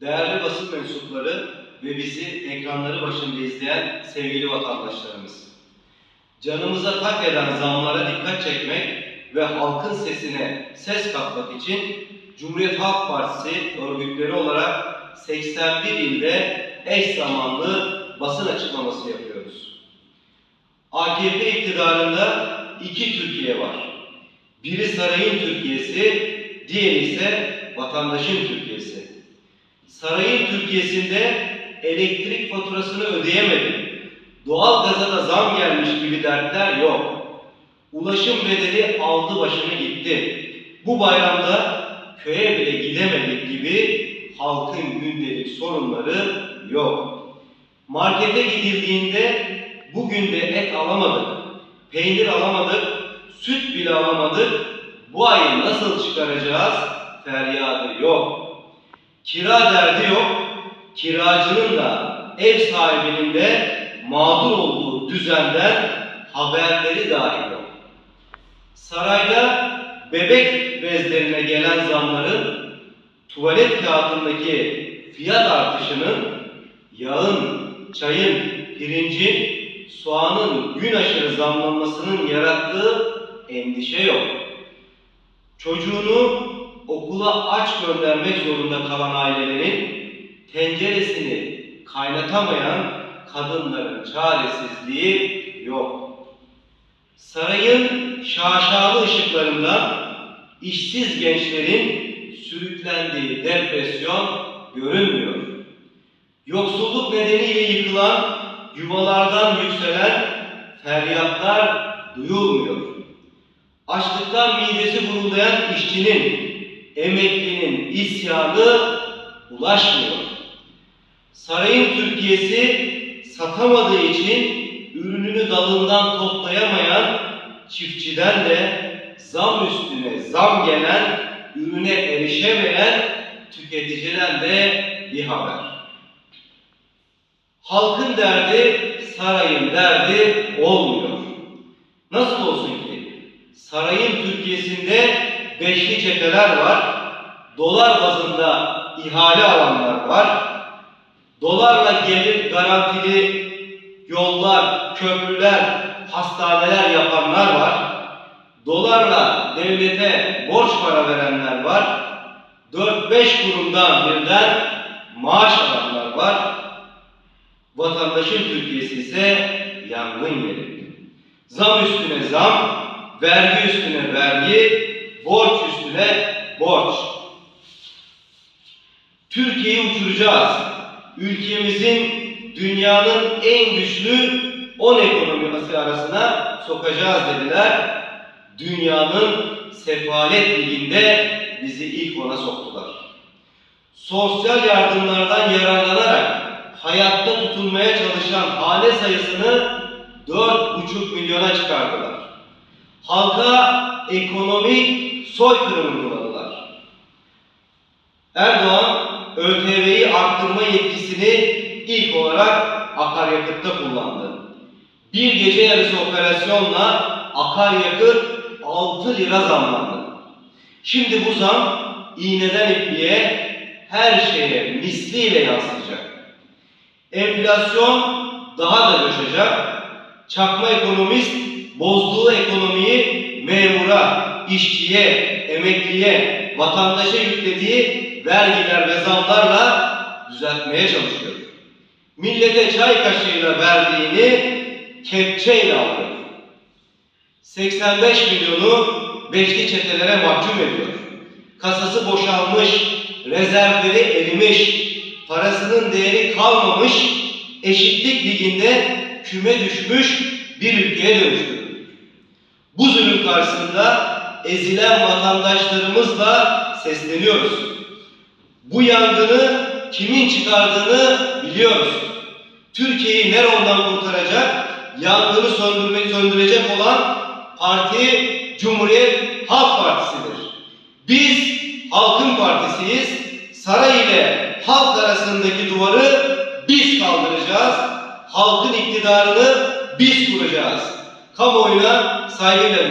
Değerli basın mensupları ve bizi ekranları başında izleyen sevgili vatandaşlarımız. Canımıza tak eden zamlara dikkat çekmek ve halkın sesine ses katmak için Cumhuriyet Halk Partisi örgütleri olarak 81 ilde eş zamanlı basın açıklaması yapıyoruz. AKP iktidarında iki Türkiye var. Biri sarayın Türkiye'si, diğeri ise vatandaşın Türkiye'si. Sarayın Türkiye'sinde elektrik faturasını ödeyemedim. Doğal gaza da zam gelmiş gibi dertler yok. Ulaşım bedeli aldı başını gitti. Bu bayramda köye bile gidemedik gibi halkın gündelik sorunları yok. Markete gidildiğinde bugün de et alamadık, peynir alamadık, süt bile alamadık. Bu ayı nasıl çıkaracağız? Feryadı yok. Kira derdi yok. Kiracının da ev sahibinin de mağdur olduğu düzenden haberleri dahi yok. Sarayda bebek bezlerine gelen zamların tuvalet kağıdındaki fiyat artışının yağın, çayın, pirincin, soğanın gün aşırı zamlanmasının yarattığı endişe yok. Çocuğunu okula aç göndermek zorunda kalan ailelerin tenceresini kaynatamayan kadınların çaresizliği yok. Sarayın şaşalı ışıklarından işsiz gençlerin sürüklendiği depresyon görünmüyor. Yoksulluk nedeniyle yıkılan yuvalardan yükselen feryatlar duyulmuyor. Açlıktan midesi guruldayan işçinin, emeklinin isyanı ulaşmıyor. Sarayın Türkiye'si satamadığı için ürününü dalından toplayamayan çiftçiden de zam üstüne zam gelen, ürüne erişemeyen tüketiciden de bir haber. Halkın derdi, sarayın derdi olmuyor. Nasıl olsun ki? Sarayın Türkiye'sinde beşli çeteler var, dolar bazında ihale alanlar var, dolarla gelir garantili yollar, köprüler, hastaneler yapanlar var, dolarla devlete borç para verenler var, 4-5 kurumdan birden maaş alanlar var, vatandaşın Türkiye'si ise yangın yeri. Zam üstüne zam, vergi üstüne vergi, borç üstüne borç. Türkiye'yi uçuracağız. Ülkemizin dünyanın en güçlü 10 ekonomisi arasına sokacağız dediler. Dünyanın sefalet liginde bizi ilk ona soktular. Sosyal yardımlardan yararlanarak hayatta tutunmaya çalışan hane sayısını 4,5 milyona çıkardılar. Halka ekonomik soykırım uyguladılar. Erdoğan ÖTV'yi arttırma yetkisini ilk olarak akaryakıtta kullandı. Bir gece yarısı operasyonla akaryakıt 6 lira zamlandı. Şimdi bu zam iğneden ipliğe her şeye misliyle yansıyacak. Enflasyon daha da coşacak. Çakma ekonomist bozduğu ekonomiyi memura, işçiye, emekliye, vatandaşa yüklediği vergiler ve zamlarla düzeltmeye çalışıyor. Millete çay kaşığıyla verdiğini kepçeyle alıyor. 85 milyonu beşli çetelere mahkum ediyor. Kasası boşalmış, rezervleri erimiş, parasının değeri kalmamış, eşitlik liginde küme düşmüş bir ülkeye dönüştürüyor. Bu zulüm karşısında ezilen vatandaşlarımızla sesleniyoruz. Bu yangını kimin çıkardığını biliyoruz. Türkiye'yi Neron'dan kurtaracak, yangını söndürmek söndürecek olan parti Cumhuriyet Halk Partisi'dir. Biz halkın partisiyiz. Saray ile halk arasındaki duvarı. Halkın iktidarını biz kuracağız. Kamuoyuna saygıyla